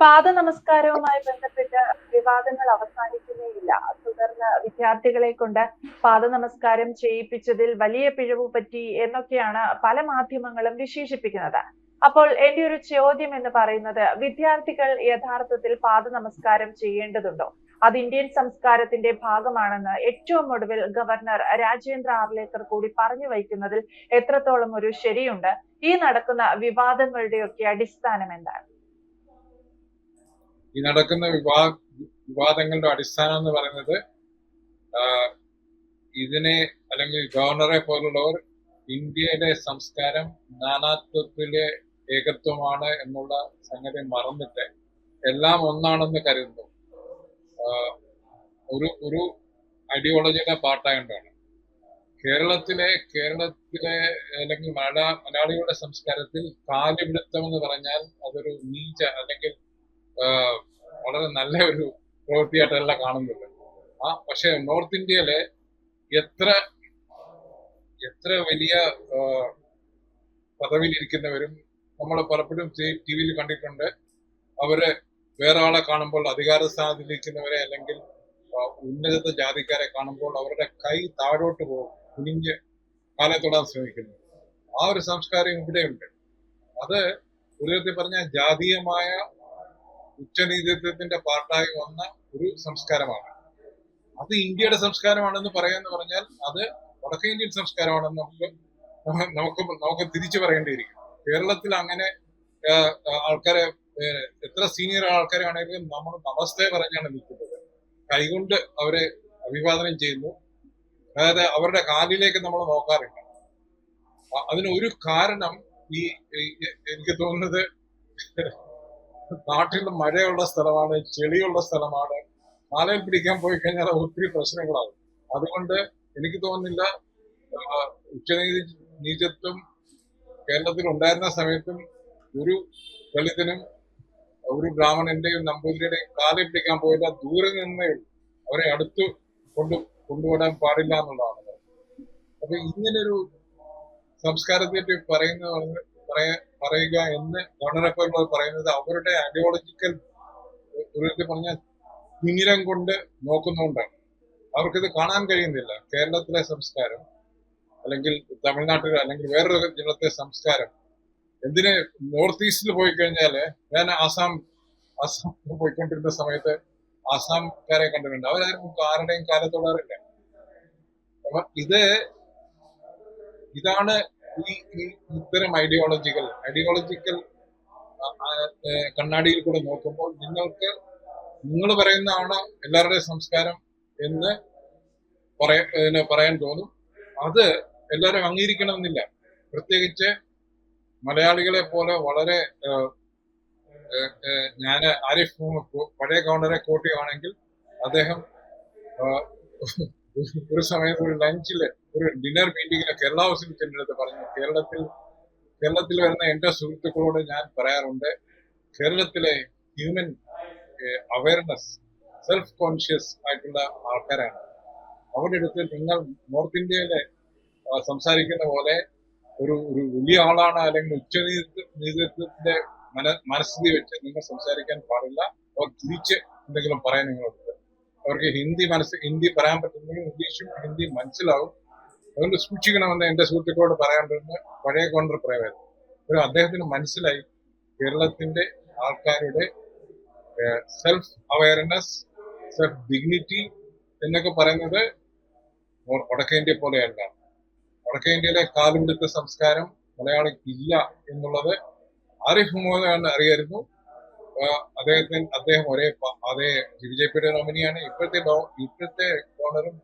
പാദ നമസ്കാരവുമായി ബന്ധപ്പെട്ട് വിവാദങ്ങൾ അവസാനിക്കുന്നേയില്ല തുടർന്ന് വിദ്യാർത്ഥികളെ കൊണ്ട് പാദ നമസ്കാരം ചെയ്യിപ്പിച്ചതിൽ വലിയ പിഴവ് പറ്റി എന്നൊക്കെയാണ് പല മാധ്യമങ്ങളും വിശേഷിപ്പിക്കുന്നത്. അപ്പോൾ എന്റെ ഒരു ചോദ്യം എന്ന് പറയുന്നത് വിദ്യാർത്ഥികൾ യഥാർത്ഥത്തിൽ പാദ നമസ്കാരം ചെയ്യേണ്ടതുണ്ടോ? അത് ഇന്ത്യൻ സംസ്കാരത്തിന്റെ ഭാഗമാണെന്ന് ഏറ്റവും ഒടുവിൽ ഗവർണർ രാജേന്ദ്ര ആർലേക്കർ കൂടി പറഞ്ഞു വയ്ക്കുന്നതിൽ എത്രത്തോളം ഒരു ശരിയുണ്ട്? ഈ നടക്കുന്ന വിവാദങ്ങളുടെയൊക്കെ അടിസ്ഥാനം എന്താണ്? ഈ നടക്കുന്ന വിവാ വിവാദങ്ങളുടെ അടിസ്ഥാനം എന്ന് പറയുന്നത് ഇതിനെ അല്ലെങ്കിൽ ഗവർണറെ പോലുള്ളവർ ഇന്ത്യയുടെ സംസ്കാരം നാനാത്വത്തിലെ ഏകത്വമാണ് എന്നുള്ള സംഗതി മറന്നിട്ട് എല്ലാം ഒന്നാണെന്ന് കരുതുന്നു. ഒരു ഒരു ഐഡിയോളജിയുടെ പാട്ടായതുകൊണ്ടാണ് കേരളത്തിലെ കേരളത്തിലെ അല്ലെങ്കിൽ മലയാള മലയാളികളുടെ സംസ്കാരത്തിൽ കാലിപിടുത്തം എന്ന് പറഞ്ഞാൽ അതൊരു നീച അല്ലെങ്കിൽ വളരെ നല്ല ഒരു പ്രവൃത്തിയായിട്ടല്ല കാണുന്നത്. ആ പക്ഷെ നോർത്ത് ഇന്ത്യയിലെ എത്ര എത്ര വലിയ പദവിയിലിരിക്കുന്നവരും നമ്മൾ പലപ്പോഴും ടി വിയിൽ കണ്ടിട്ടുണ്ട്. അവർ വേറെ ആളെ കാണുമ്പോൾ അധികാര സ്ഥാനത്തിലിരിക്കുന്നവരെ അല്ലെങ്കിൽ ഉന്നത ജാതിക്കാരെ കാണുമ്പോൾ അവരുടെ കൈ താഴോട്ട് പോകും കുനിഞ്ഞ് കാലെ തൊടാൻ ശ്രമിക്കുന്നു. ആ ഒരു സംസ്കാരം ഇവിടെയുണ്ട്. അത് ഒരു വിധത്തിൽ പറഞ്ഞാൽ ജാതീയമായ ഉച്ചനീതിത്വത്തിന്റെ പാർട്ടായി വന്ന ഒരു സംസ്കാരമാണ്. അത് ഇന്ത്യയുടെ സംസ്കാരമാണെന്ന് പറയാന്ന് പറഞ്ഞാൽ അത് വടക്കേ ഇന്ത്യൻ സംസ്കാരമാണെന്ന് നമുക്ക് നമുക്ക് നമുക്ക് തിരിച്ചു പറയേണ്ടിയിരിക്കും. കേരളത്തിൽ അങ്ങനെ ആൾക്കാരെ എത്ര സീനിയർ ആൾക്കാരാണെങ്കിലും നമ്മൾ നമസ്തേ പറഞ്ഞാണ് നിൽക്കുന്നത്. കൈകൊണ്ട് അവരെ അഭിവാദനം ചെയ്യുന്നു. അതായത് അവരുടെ കാലിലേക്ക് നമ്മൾ നോക്കാറില്ല. അതിന് ഒരു കാരണം ഈ- എനിക്ക് തോന്നുന്നത് നാട്ടിൽ മഴയുള്ള സ്ഥലമാണ് ചെളിയുള്ള സ്ഥലമാണ്. മാലയിൽ പിടിക്കാൻ പോയി കഴിഞ്ഞാൽ ഒത്തിരി പ്രശ്നങ്ങളാകും. അതുകൊണ്ട് എനിക്ക് തോന്നുന്നില്ല ഉച്ചനീതി നീചത്വം കേരളത്തിൽ ഉണ്ടായിരുന്ന സമയത്തും ഒരു ദളിതനും ഒരു ബ്രാഹ്മണന്റെയും നമ്പൂതിരിയുടെയും കാലിൽ പിടിക്കാൻ പോയില്ല. ദൂരെ നിന്നേ അവരെ അടുത്ത് കൊണ്ടു കൊണ്ടുപോകാൻ പാടില്ല എന്നുള്ളതാണ്. അപ്പൊ ഇങ്ങനൊരു സംസ്കാരത്തെ പറയുന്ന പറയാ- പറയുക എന്ന് ഗവർണറെപ്പോലുള്ളവർ പറയുന്നത് അവരുടെ ഐഡിയോളജിക്കൽ ഒരു പറഞ്ഞ തിമിരം കൊണ്ട് നോക്കുന്നതുകൊണ്ടാണ് അവർക്കിത് കാണാൻ കഴിയുന്നില്ല. കേരളത്തിലെ സംസ്കാരം അല്ലെങ്കിൽ തമിഴ്നാട്ടിലെ അല്ലെങ്കിൽ വേറൊരു ജനത്തെ സംസ്കാരം എന്തിന് നോർത്ത് ഈസ്റ്റിൽ പോയി കഴിഞ്ഞാൽ ഞാൻ ആസാം ആസാം പോയിക്കൊണ്ടിരുന്ന സമയത്ത് ആസാംകാരെ കണ്ടിട്ടുണ്ട്. അവരാരും ആരുടെയും കാലത്തോടാറില്ല അപ്പൊ ഇത് ഇതാണ് ഈ ഇത്തരം ഐഡിയോളജികൾ ഐഡിയോളജിക്കൽ കണ്ണാടിയിൽ കൂടെ നോക്കുമ്പോൾ നിങ്ങൾക്ക് നിങ്ങൾ പറയുന്നതാണ് എല്ലാവരുടെയും സംസ്കാരം എന്ന് പറയാ പറയാൻ തോന്നും. അത് എല്ലാവരും അംഗീകരിക്കണമെന്നില്ല. പ്രത്യേകിച്ച് മലയാളികളെ പോലെ വളരെ ഞാൻ ആരിഫ് പഴയ ഗവർണറെ കോട്ടിയാണെങ്കിൽ അദ്ദേഹം ഒരു സമയത്ത് ഒരു ലഞ്ചിൽ ഒരു ഡിന്നർ മീറ്റിംഗിൽ കേരള ഹൗസിൽ ചെന്നിടത്ത് പറഞ്ഞു കേരളത്തിൽ കേരളത്തിൽ വരുന്ന എന്റെ സുഹൃത്തുക്കളോട് ഞാൻ പറയാറുണ്ട് കേരളത്തിലെ ഹ്യൂമൻ അവയർനെസ് സെൽഫ് കോൺഷ്യസ് ആയിട്ടുള്ള ആൾക്കാരാണ്. അവരുടെ അടുത്ത് നിങ്ങൾ നോർത്ത് ഇന്ത്യയിലെ സംസാരിക്കുന്ന പോലെ ഒരു ഒരു വലിയ ആളാണ് അല്ലെങ്കിൽ ഉച്ചനീതി നേതൃത്വത്തിന്റെ മന മനസ്ഥിതി വെച്ച് നിങ്ങൾ സംസാരിക്കാൻ പാടില്ല. അവർ തിരിച്ച് എന്തെങ്കിലും പറയാൻ നിങ്ങളടുത്ത് അവർക്ക് ഹിന്ദി മനസ്സ് ഹിന്ദി പറയാൻ പറ്റുന്നെങ്കിൽ ഇംഗ്ലീഷും ഹിന്ദി മനസ്സിലാവും. അതുകൊണ്ട് സൂക്ഷിക്കണമെന്ന് എന്റെ സുഹൃത്തുക്കളോട് പറയാണ്ടിരുന്ന പഴയ കോണ്ടർ പറയുമായിരുന്നു ഒരു അദ്ദേഹത്തിന് മനസ്സിലായി കേരളത്തിന്റെ ആൾക്കാരുടെ സെൽഫ് അവയർനെസ് സെൽഫ് ഡിഗ്നിറ്റി എന്നൊക്കെ പറയുന്നത് വടക്കേന്ത്യ പോലെയല്ല. വടക്കേ ഇന്ത്യയിലെ കാലുപിടുത്ത സംസ്കാരം മലയാളിക്ക് ഇല്ല എന്നുള്ളത് ആരിഫ് മുഹമ്മദ് അറിയായിരുന്നു. അദ്ദേഹത്തിന് അദ്ദേഹം ഒരേ അതേ ബി ജെ പിയുടെ നോമിനിയാണ് ഇപ്പോഴത്തെ ഇപ്പോഴത്തെ ഗവർണറും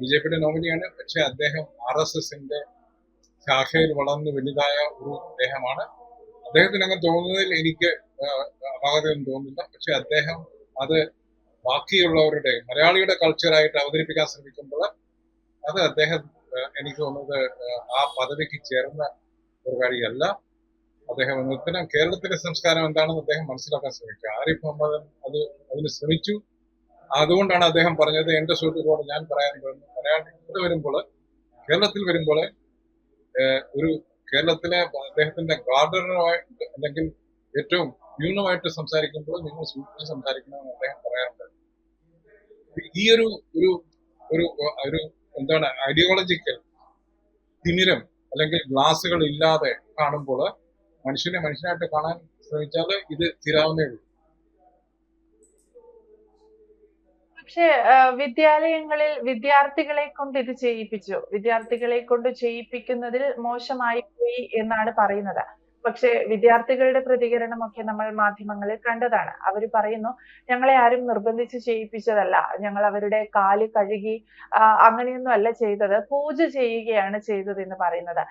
ബി ജെ പിയുടെ നോമിനിയാണ് പക്ഷെ അദ്ദേഹം ആർ എസ് എസിന്റെ ശാഖയിൽ വളർന്ന് വലുതായ ഒരു അദ്ദേഹമാണ്. അദ്ദേഹത്തിന് അങ്ങനെ തോന്നുന്നതിൽ എനിക്ക് അപാകതയൊന്നും തോന്നുന്നില്ല. പക്ഷെ അദ്ദേഹം അത് ബാക്കിയുള്ളവരുടെ മലയാളിയുടെ കൾച്ചറായിട്ട് അവതരിപ്പിക്കാൻ ശ്രമിക്കുമ്പോൾ അത് അദ്ദേഹം എനിക്ക് തോന്നുന്നത് ആ പദവിക്ക് ചേർന്ന ഒരു കാര്യമല്ല. അദ്ദേഹം നൃത്തനം കേരളത്തിലെ സംസ്കാരം എന്താണെന്ന് അദ്ദേഹം മനസ്സിലാക്കാൻ ശ്രമിക്കുക. ആരിഫ് മുഹമ്മദ് അത് അതിന് ശ്രമിച്ചു. അതുകൊണ്ടാണ് അദ്ദേഹം പറഞ്ഞത് എന്റെ സുഹൃത്തുക്കളോട് ഞാൻ പറയാൻ പോകുന്നത് പറയാൻ ഇവിടെ വരുമ്പോൾ കേരളത്തിൽ വരുമ്പോൾ ഒരു കേരളത്തിലെ അദ്ദേഹത്തിന്റെ ഗാർഡനറുമായിട്ട് അല്ലെങ്കിൽ ഏറ്റവും ന്യൂനമായിട്ട് സംസാരിക്കുമ്പോൾ നിങ്ങൾ സൂക്ഷിച്ച് സംസാരിക്കണമെന്ന് അദ്ദേഹം പറയാറുണ്ട്. ഈ ഒരു ഒരു ഒരു ഒരു എന്താണ് ഐഡിയോളജിക്കൽ തിമിരം അല്ലെങ്കിൽ ഗ്ലാസുകൾ ഇല്ലാതെ കാണുമ്പോൾ മനുഷ്യനെ മനുഷ്യനായിട്ട് കാണാൻ ശ്രമിച്ചാൽ ഇത് തീരാവുന്നേ ഉള്ളൂ. പക്ഷേ വിദ്യാലയങ്ങളിൽ വിദ്യാർത്ഥികളെ കൊണ്ട് ഇത് ചെയ്യിപ്പിച്ചു. വിദ്യാർത്ഥികളെ കൊണ്ട് ചെയ്യിപ്പിക്കുന്നതിൽ മോശമായി പോയി എന്നാണ് പറയുന്നത്. പക്ഷേ വിദ്യാർത്ഥികളുടെ പ്രതികരണമൊക്കെ നമ്മൾ മാധ്യമങ്ങളിൽ കണ്ടതാണ്. അവർ പറയുന്നു ഞങ്ങളെ ആരും നിർബന്ധിച്ച് ചെയ്യിപ്പിച്ചതല്ല. ഞങ്ങൾ അവരുടെ കാൽ കഴുകി അങ്ങനെയൊന്നും അല്ല ചെയ്തത്. പൂജ ചെയ്യുകയാണ് ചെയ്തത് എന്ന് പറയുന്നത്.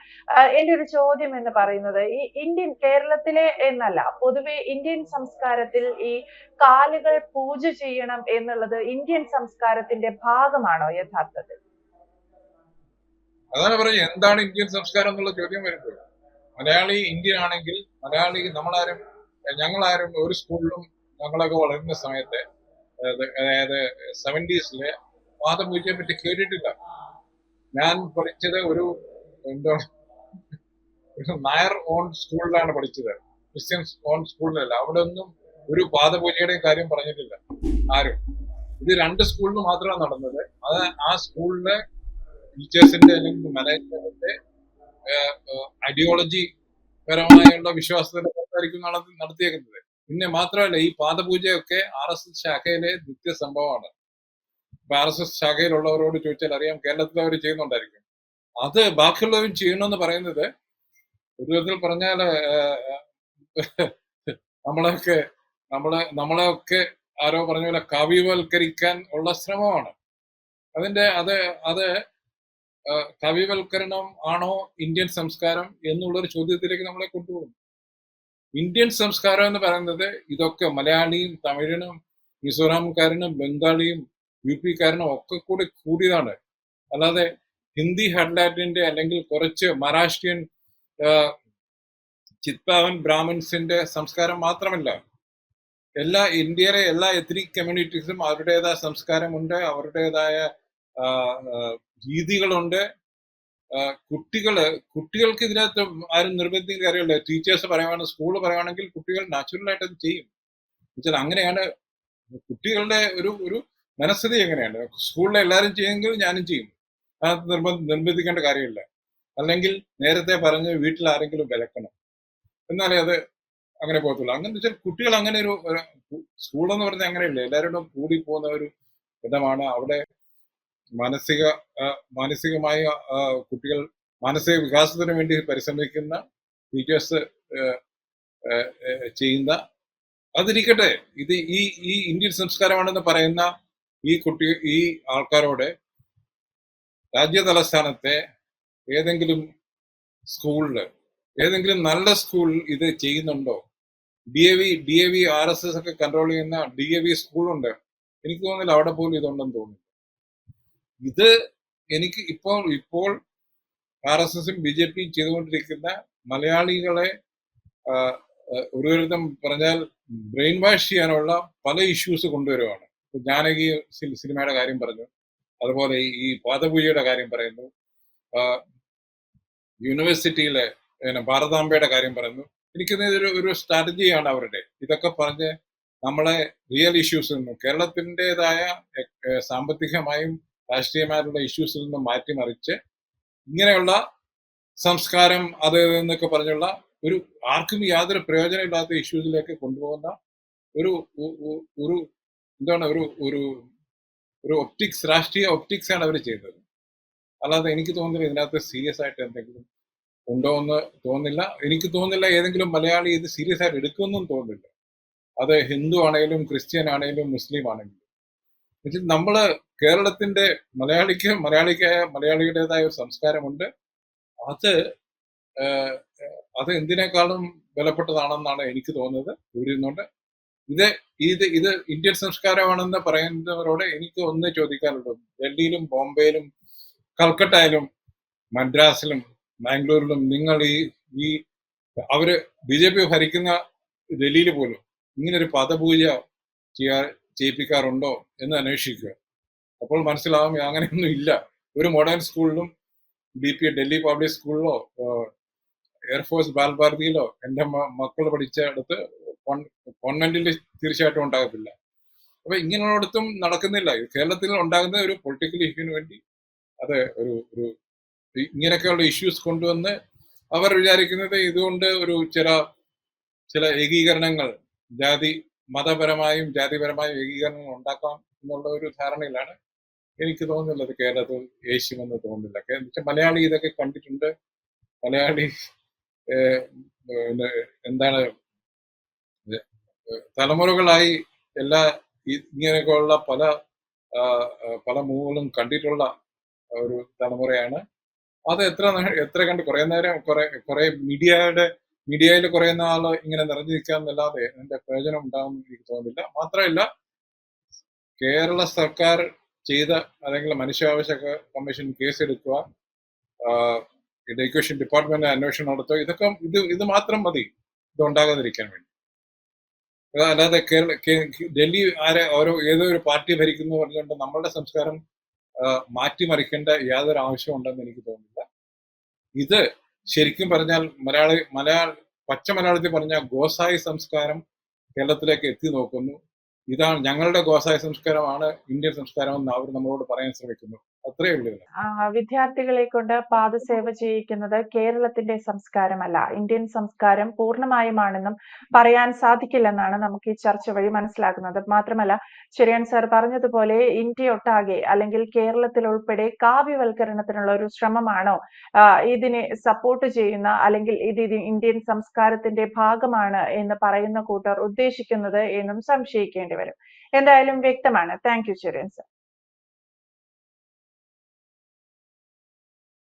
എന്റെ ഒരു ചോദ്യം എന്ന് പറയുന്നത് ഈ ഇന്ത്യൻ കേരളത്തിലെ എന്നല്ല പൊതുവെ ഇന്ത്യൻ സംസ്കാരത്തിൽ ഈ കാലുകൾ പൂജ ചെയ്യണം എന്നുള്ളത് ഇന്ത്യൻ സംസ്കാരത്തിന്റെ ഭാഗമാണോ യഥാർത്ഥത്തിൽ? അതാണ് പറഞ്ഞത് എന്താണ് ഇന്ത്യൻ സംസ്കാരം എന്നുള്ള ചോദ്യം വരുന്നത്? മലയാളി ഇന്ത്യൻ ആണെങ്കിൽ മലയാളി നമ്മളാരും ഞങ്ങളാരും ഒരു സ്കൂളിലും ഞങ്ങളൊക്കെ വളരുന്ന സമയത്ത് അതായത് സെവന്റീസിൽ പാദപൂജയെ പറ്റി കേട്ടിട്ടില്ല. ഞാൻ പഠിച്ചത് ഒരു എന്താണ് നായർ ഓൺ സ്കൂളിലാണ് പഠിച്ചത്. ക്രിസ്ത്യൻസ് ഓൺ സ്കൂളിലല്ല. അവിടെ ഒന്നും ഒരു പാദപൂജയുടെ കാര്യം പറഞ്ഞിട്ടില്ല ആരും. ഇത് രണ്ട് സ്കൂളിൽ മാത്രമാണ് നടന്നത്. അത് ആ സ്കൂളിലെ ടീച്ചേഴ്സിന്റെ അല്ലെങ്കിൽ മാനേജ്മെന്റിന്റെ ഐഡിയോളജി പരമായുള്ള വിശ്വാസത്തിന്റെ പുറത്തായിരിക്കും നടത്തി നടത്തിയേക്കുന്നത്. പിന്നെ മാത്രമല്ല ഈ പാദപൂജയൊക്കെ ആർ എസ് എസ് ശാഖയിലെ നിത്യ സംഭവമാണ്. ഇപ്പൊ ആർ എസ് എസ് ശാഖയിലുള്ളവരോട് ചോദിച്ചാൽ അറിയാം കേരളത്തിൽ അവർ ചെയ്യുന്നുണ്ടായിരിക്കും. അത് ബാക്കിയുള്ളവരും ചെയ്യണമെന്ന് പറയുന്നത് ഒരു വിധത്തിൽ പറഞ്ഞാൽ നമ്മളൊക്കെ നമ്മളെ നമ്മളെയൊക്കെ ആരോ പറഞ്ഞ പോലെ കവിവൽക്കരിക്കാൻ ഉള്ള ശ്രമമാണ്. അതിന്റെ അത് അത് കവിവൽക്കരണം ആണോ ഇന്ത്യൻ സംസ്കാരം എന്നുള്ളൊരു ചോദ്യത്തിലേക്ക് നമ്മളെ കൊണ്ടുപോകും ഇന്ത്യൻ സംസ്കാരം എന്ന് പറയുന്നത് ഇതൊക്കെ മലയാളിയും തമിഴനും മിസോറാംകാരനും ബംഗാളിയും യു പിക്കാരനും ഒക്കെ കൂടി കൂടിയതാണ്. അല്ലാതെ ഹിന്ദി ഹെഡ്ലാറ്റിന്റെ അല്ലെങ്കിൽ കുറച്ച് മഹാരാഷ്ട്രീയൻ ആ, ചിത്പാവൻ ബ്രാഹ്മിൻസിന്റെ സംസ്കാരം മാത്രമല്ല എല്ലാ ഇന്ത്യയിലെ എല്ലാ എത്നിക് കമ്മ്യൂണിറ്റീസും അവരുടേതായ സംസ്കാരമുണ്ട് അവരുടേതായ രീതികളുണ്ട്. കുട്ടികൾ കുട്ടികൾക്ക് ഇതിനകത്ത് ആരും നിർബന്ധിക്കുന്ന കാര്യമല്ല. ടീച്ചേഴ്സ് പറയുവാണെങ്കിൽ സ്കൂൾ പറയുകയാണെങ്കിൽ കുട്ടികൾ നാച്ചുറൽ ആയിട്ട് അത് ചെയ്യും. എന്നുവെച്ചാൽ അങ്ങനെയാണ് കുട്ടികളുടെ ഒരു ഒരു മനസ്ഥിതി എങ്ങനെയാണ്? സ്കൂളിലെ എല്ലാവരും ചെയ്യുമെങ്കിൽ ഞാനും ചെയ്യും. അത് നിർബന്ധ നിർബന്ധിക്കേണ്ട കാര്യമില്ല. അല്ലെങ്കിൽ നേരത്തെ പറഞ്ഞ് വീട്ടിൽ ആരെങ്കിലും വിലക്കണം. എന്നാലേ അത് അങ്ങനെ പോകത്തുള്ളൂ. അങ്ങനെ വെച്ചാൽ കുട്ടികൾ അങ്ങനെ ഒരു സ്കൂളെന്ന് പറഞ്ഞാൽ അങ്ങനെയല്ല? എല്ലാവരോടും കൂടി പോകുന്ന ഒരു ഇടമാണ്. അവിടെ മാനസിക മാനസികമായ കുട്ടികൾ മാനസിക വികാസത്തിന് വേണ്ടി പരിശ്രമിക്കുന്ന ടീച്ചേഴ്സ് ചെയ്യുന്ന അതിരിക്കട്ടെ ഇത് ഈ ഈ ഇന്ത്യൻ സംസ്കാരമാണെന്ന് പറയുന്ന ഈ കുട്ടി ഈ ആൾക്കാരോട് രാജ്യ തലസ്ഥാനത്തെ ഏതെങ്കിലും സ്കൂളിൽ ഏതെങ്കിലും നല്ല സ്കൂളിൽ ഇത് ചെയ്യുന്നുണ്ടോ? D A V D A V R S S ഒക്കെ കൺട്രോൾ ചെയ്യുന്ന ഡി എ വി സ്കൂളുണ്ട് എനിക്ക് തോന്നുന്നില്ല അവിടെ പോലും ഇതുണ്ടെന്ന് തോന്നുന്നു. ഇത് എനിക്ക് ഇപ്പോൾ ഇപ്പോൾ ആർ എസ് എസും ബി ജെ പിയും ചെയ്തുകൊണ്ടിരിക്കുന്ന മലയാളികളെ ഒരു വിധം പറഞ്ഞാൽ ബ്രെയിൻ വാഷ് ചെയ്യാനുള്ള പല ഇഷ്യൂസ് കൊണ്ടുവരുവാണ്. ജാനകി സിനിമയുടെ കാര്യം പറഞ്ഞു. അതുപോലെ ഈ- പാദപൂജയുടെ കാര്യം പറയുന്നു. യൂണിവേഴ്സിറ്റിയിലെ ഭാരതാംബയുടെ കാര്യം പറയുന്നു. എനിക്ക് ഇതൊരു ഒരു സ്ട്രാറ്റജിയാണ് അവരുടെ. ഇതൊക്കെ പറഞ്ഞ് നമ്മളെ റിയൽ ഇഷ്യൂസ് കേരളത്തിന്റെതായ സാമ്പത്തികമായും രാഷ്ട്രീയമായിട്ടുള്ള ഇഷ്യൂസിൽ നിന്ന് മാറ്റിമറിച്ച് ഇങ്ങനെയുള്ള സംസ്കാരം അത് എന്നൊക്കെ പറഞ്ഞുള്ള ഒരു ആർക്കും യാതൊരു പ്രയോജനമില്ലാത്ത ഇഷ്യൂസിലേക്ക് കൊണ്ടുപോകുന്ന ഒരു ഒരു എന്താണ് ഒരു ഒരു ഒരു ഒപ്റ്റിക്സ് രാഷ്ട്രീയ ഒപ്റ്റിക്സ് ആണ് അവർ ചെയ്തത്. അല്ലാതെ എനിക്ക് തോന്നുന്നില്ല ഇതിനകത്ത് സീരിയസ് ആയിട്ട് എന്തെങ്കിലും ഉണ്ടോ എന്ന് തോന്നില്ല എനിക്ക് തോന്നുന്നില്ല ഏതെങ്കിലും മലയാളി ഇത് സീരിയസ് ആയിട്ട് എടുക്കുമെന്നും തോന്നുന്നില്ല. അത് ഹിന്ദു ആണെങ്കിലും ക്രിസ്ത്യൻ ആണെങ്കിലും മുസ്ലിം ആണെങ്കിലും. നമ്മൾ കേരളത്തിന്റെ മലയാളിക്ക് മലയാളിക്കായ മലയാളിയുടേതായ ഒരു സംസ്കാരമുണ്ട്. അത് അത് എന്തിനേക്കാളും വിലപ്പെട്ടതാണെന്നാണ് എനിക്ക് തോന്നുന്നത് ഇവരിന്നുകൊണ്ട് ഇത് ഇത് ഇത് ഇന്ത്യൻ സംസ്കാരമാണെന്ന് പറയുന്നവരോട് എനിക്ക് ഒന്ന് ചോദിക്കാനുള്ളൂ. ഡൽഹിയിലും ബോംബെയിലും കൽക്കട്ടയിലും മദ്രാസിലും ബാംഗ്ലൂരിലും നിങ്ങൾ ഈ ഈ അവർ ബി ജെ പി ഭരിക്കുന്ന ഡൽഹിയിൽ പോലും ഇങ്ങനൊരു പദപൂജ ചെയ്യാ ചെയ്യിപ്പിക്കാറുണ്ടോ എന്ന് അന്വേഷിക്കുക. അപ്പോൾ മനസ്സിലാവും അങ്ങനെയൊന്നും ഇല്ല. ഒരു മോഡേൺ സ്കൂളിലും ബി പി ഡൽഹി പബ്ലിക് സ്കൂളിലോ എയർഫോഴ്സ് ബാൽഭാരതിയിലോ എന്റെ മക്കൾ പഠിച്ച അടുത്ത് കോൺവെന്റിൽ തീർച്ചയായിട്ടും ഉണ്ടാകത്തില്ല. അപ്പൊ ഇങ്ങനെയുള്ളടത്തും നടക്കുന്നില്ല. കേരളത്തിൽ ഉണ്ടാകുന്ന ഒരു പൊളിറ്റിക്കൽ ഇഷ്യൂവിന് വേണ്ടി അത് ഒരു ഒരു ഇങ്ങനെയൊക്കെയുള്ള ഇഷ്യൂസ് കൊണ്ടുവന്ന് അവർ വിചാരിക്കുന്നത് ഇതുകൊണ്ട് ഒരു ചില ചില ഏകീകരണങ്ങൾ ജാതി മതപരമായും ജാതിപരമായും ഏകീകരണങ്ങൾ ഉണ്ടാക്കാം എന്നുള്ള ഒരു ധാരണയിലാണ് എനിക്ക് തോന്നുന്നില്ല ഇത് കേരളത്തിൽ യേശുമെന്ന് തോന്നുന്നില്ല. എന്നുവെച്ചാൽ മലയാളി ഇതൊക്കെ കണ്ടിട്ടുണ്ട്. മലയാളി എന്താണ് തലമുറകളായി എല്ലാ ഇങ്ങനെയൊക്കെയുള്ള പല പല മൂവുകളും കണ്ടിട്ടുള്ള ഒരു തലമുറയാണ്. അത് എത്ര എത്ര കണ്ട് കുറേ നേരം കുറെ കുറെ മീഡിയയുടെ മീഡിയയിൽ കുറെ നാൾ ഇങ്ങനെ നിറഞ്ഞു നിൽക്കാന്നല്ലാതെ അതിന്റെ പ്രയോജനം ഉണ്ടാകുമെന്ന് എനിക്ക് തോന്നുന്നില്ല. മാത്രമല്ല കേരള സർക്കാർ ചെയ്ത അല്ലെങ്കിൽ മനുഷ്യാവകാശ കമ്മീഷൻ കേസ് കേസെടുക്കുക എഡ്യൂക്കേഷൻ ഡിപ്പാർട്ട്മെന്റ് അന്വേഷണം നടത്തുക ഇതൊക്കെ ഇത് ഇത് മാത്രം മതി. ഇത് ഉണ്ടാകാതിരിക്കാൻ വേണ്ടി. അല്ലാതെ കേരള ഡൽഹി ആരെ ഓരോ ഏതോ ഒരു പാർട്ടി ഭരിക്കുന്നു പറഞ്ഞുകൊണ്ട് നമ്മളുടെ സംസ്കാരം മാറ്റിമറിക്കേണ്ട യാതൊരു ആവശ്യമുണ്ടെന്ന് എനിക്ക് തോന്നുന്നില്ല. ഇത് ശരിക്കും പറഞ്ഞാൽ മലയാളി മലയാള പച്ച മലയാളത്തിൽ പറഞ്ഞാൽ ഗോസായി സംസ്കാരം കേരളത്തിലേക്ക് എത്തി നോക്കുന്നു. ഇതാണ് ഞങ്ങളുടെ ഗോസായി സംസ്കാരമാണ് ഇന്ത്യൻ സംസ്കാരം എന്ന് അവർ നമ്മളോട് പറയാൻ ശ്രമിക്കുന്നു. വിദ്യാർത്ഥികളെ കൊണ്ട് പാദസേവ ചെയ്യിക്കുന്നത് കേരളത്തിന്റെ സംസ്കാരമല്ല. ഇന്ത്യൻ സംസ്കാരം പൂർണമായുമാണെന്നും പറയാൻ സാധിക്കില്ലെന്നാണ് നമുക്ക് ഈ ചർച്ച വഴി മനസ്സിലാക്കുന്നത് മാത്രമല്ല ചെറിയാൻ സാർ പറഞ്ഞതുപോലെ ഇന്ത്യ ഒട്ടാകെ അല്ലെങ്കിൽ കേരളത്തിൽ ഉൾപ്പെടെ കാവ്യവൽക്കരണത്തിനുള്ള ഒരു ശ്രമമാണോ? ഇതിനെ സപ്പോർട്ട് ചെയ്യുന്ന അല്ലെങ്കിൽ ഇത് ഇന്ത്യൻ സംസ്കാരത്തിന്റെ ഭാഗമാണ് എന്ന് പറയുന്ന കൂട്ടർ ഉദ്ദേശിക്കുന്നത് എന്നും സംശയിക്കേണ്ടി വരും. എന്തായാലും വ്യക്തമാണ്. Thank you Cherian sir.